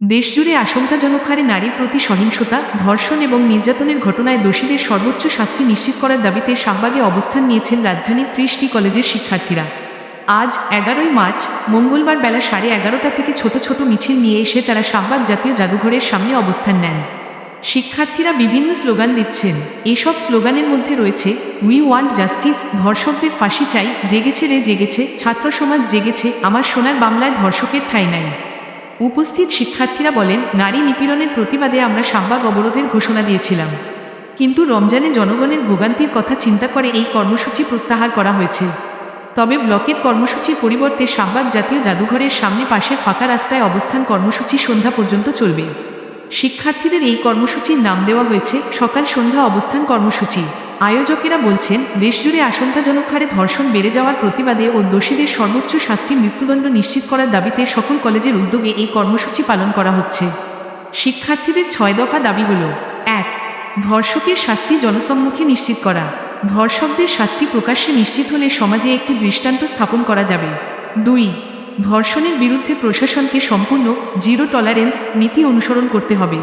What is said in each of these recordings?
দেশজুড়ে আশঙ্কাজনক হারে নারীর প্রতি সহিংসতা, ধর্ষণ এবং নির্যাতনের ঘটনায় দোষীদের সর্বোচ্চ শাস্তি নিশ্চিত করার দাবিতে শাহবাগে অবস্থান নিয়েছেন রাজধানীর ত্রিশটি কলেজের শিক্ষার্থীরা। আজ এগারোই মার্চ, মঙ্গলবার বেলা সাড়ে এগারোটা থেকে ছোট ছোট মিছিল নিয়ে এসে তারা শাহবাগ জাতীয় জাদুঘরের সামনে অবস্থান নেন। শিক্ষার্থীরা বিভিন্ন স্লোগান দিচ্ছেন। এসব স্লোগানের মধ্যে রয়েছে উই ওয়ান্ট জাস্টিস ধর্ষকদের ফাঁসি চাই, জেগেছে রে জেগেছে, ছাত্র সমাজ জেগেছে, আমার সোনার বাংলায় ধর্ষকের ঠাঁই নাই। উপস্থিত শিক্ষার্থীরা বলেন, নারী নিপীড়নের প্রতিবাদে আমরা শাহবাগ অবরোধের ঘোষণা দিয়েছিলাম। কিন্তু রমজানে জনগণের ভোগান্তির কথা চিন্তা করে এই কর্মসূচি প্রত্যাহার করা হয়েছে। তবে ব্লকের কর্মসূচির পরিবর্তে শাহবাগ জাতীয় জাদুঘরের সামনে পাশের ফাঁকা রাস্তায় অবস্থান কর্মসূচি সন্ধ্যা পর্যন্ত চলবে। শিক্ষার্থীদের এই কর্মসূচির নাম দেওয়া হয়েছে, সকাল সন্ধ্যা অবস্থান কর্মসূচি। আয়োজকেরা বলছেন, দেশজুড়ে আশঙ্কাজনক হারে ধর্ষণ বেড়ে যাওয়ার প্রতিবাদে ও দোষীদের সর্বোচ্চ শাস্তি মৃত্যুদণ্ড নিশ্চিত করার দাবিতে সকল কলেজের উদ্যোগে এই কর্মসূচি পালন করা হচ্ছে। শিক্ষার্থীদের ছয় দফা দাবি হল, এক, ধর্ষকের শাস্তি জনসম্মুখে নিশ্চিত করা। ধর্ষকদের শাস্তি প্রকাশ্যে নিশ্চিত হলে সমাজে একটি দৃষ্টান্ত স্থাপন করা যাবে। দুই, ধর্ষণের বিরুদ্ধে প্রশাসনকে সম্পূর্ণ জিরো টলারেন্স নীতি অনুসরণ করতে হবে।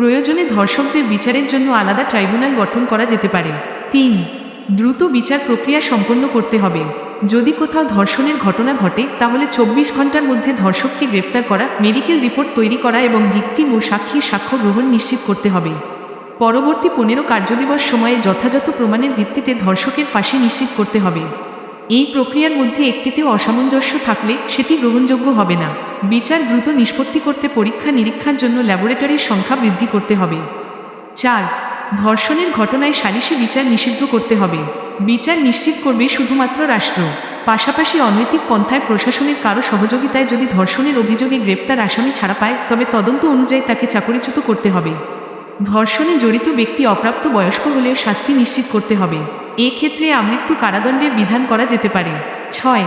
প্রয়োজনে ধর্ষকদের বিচারের জন্য আলাদা ট্রাইব্যুনাল গঠন করা যেতে পারে। তিন, দ্রুত বিচার প্রক্রিয়া সম্পন্ন করতে হবে। যদি কোথাও ধর্ষণের ঘটনা ঘটে, তাহলে চব্বিশ ঘণ্টার মধ্যে ধর্ষককে গ্রেপ্তার করা, মেডিকেল রিপোর্ট তৈরি করা এবং ভিকটিম ও সাক্ষীর সাক্ষ্য গ্রহণ নিশ্চিত করতে হবে। পরবর্তী পনেরো কার্যদিবস সময়ে যথাযথ প্রমাণের ভিত্তিতে ধর্ষকের ফাঁসি নিশ্চিত করতে হবে। এই প্রক্রিয়ার মধ্যে একটিতেও অসামঞ্জস্য থাকলে সেটি গ্রহণযোগ্য হবে না। বিচার দ্রুত নিষ্পত্তি করতে পরীক্ষা নিরীক্ষার জন্য ল্যাবরেটরির সংখ্যা বৃদ্ধি করতে হবে। চার, ধর্ষণের ঘটনায় সালিশি বিচার নিষিদ্ধ করতে হবে। বিচার নিশ্চিত করবে শুধুমাত্র রাষ্ট্র। পাশাপাশি অনৈতিক পন্থায় প্রশাসনের কারও সহযোগিতায় যদি ধর্ষণের অভিযোগে গ্রেপ্তার আসামি ছাড়া পায়, তবে তদন্ত অনুযায়ী তাকে চাকরিচ্যুত করতে হবে। ধর্ষণে জড়িত ব্যক্তি অপ্রাপ্ত বয়স্ক হলেও শাস্তি নিশ্চিত করতে হবে। এক্ষেত্রে আমৃত্যু কারাদণ্ডের বিধান করা যেতে পারে। ছয়,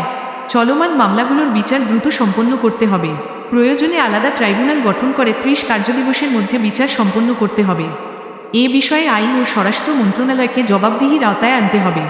চলমান মামলাগুলোর বিচার দ্রুত সম্পন্ন করতে হবে। প্রয়োজনে আলাদা ট্রাইব্যুনাল গঠন করে ত্রিশ কার্যদিবসের মধ্যে বিচার সম্পন্ন করতে হবে। এ বিষয়ে আইন ও স্বরাষ্ট্র মন্ত্রণালয়কে জবাবদিহির আওতায় আনতে হবে।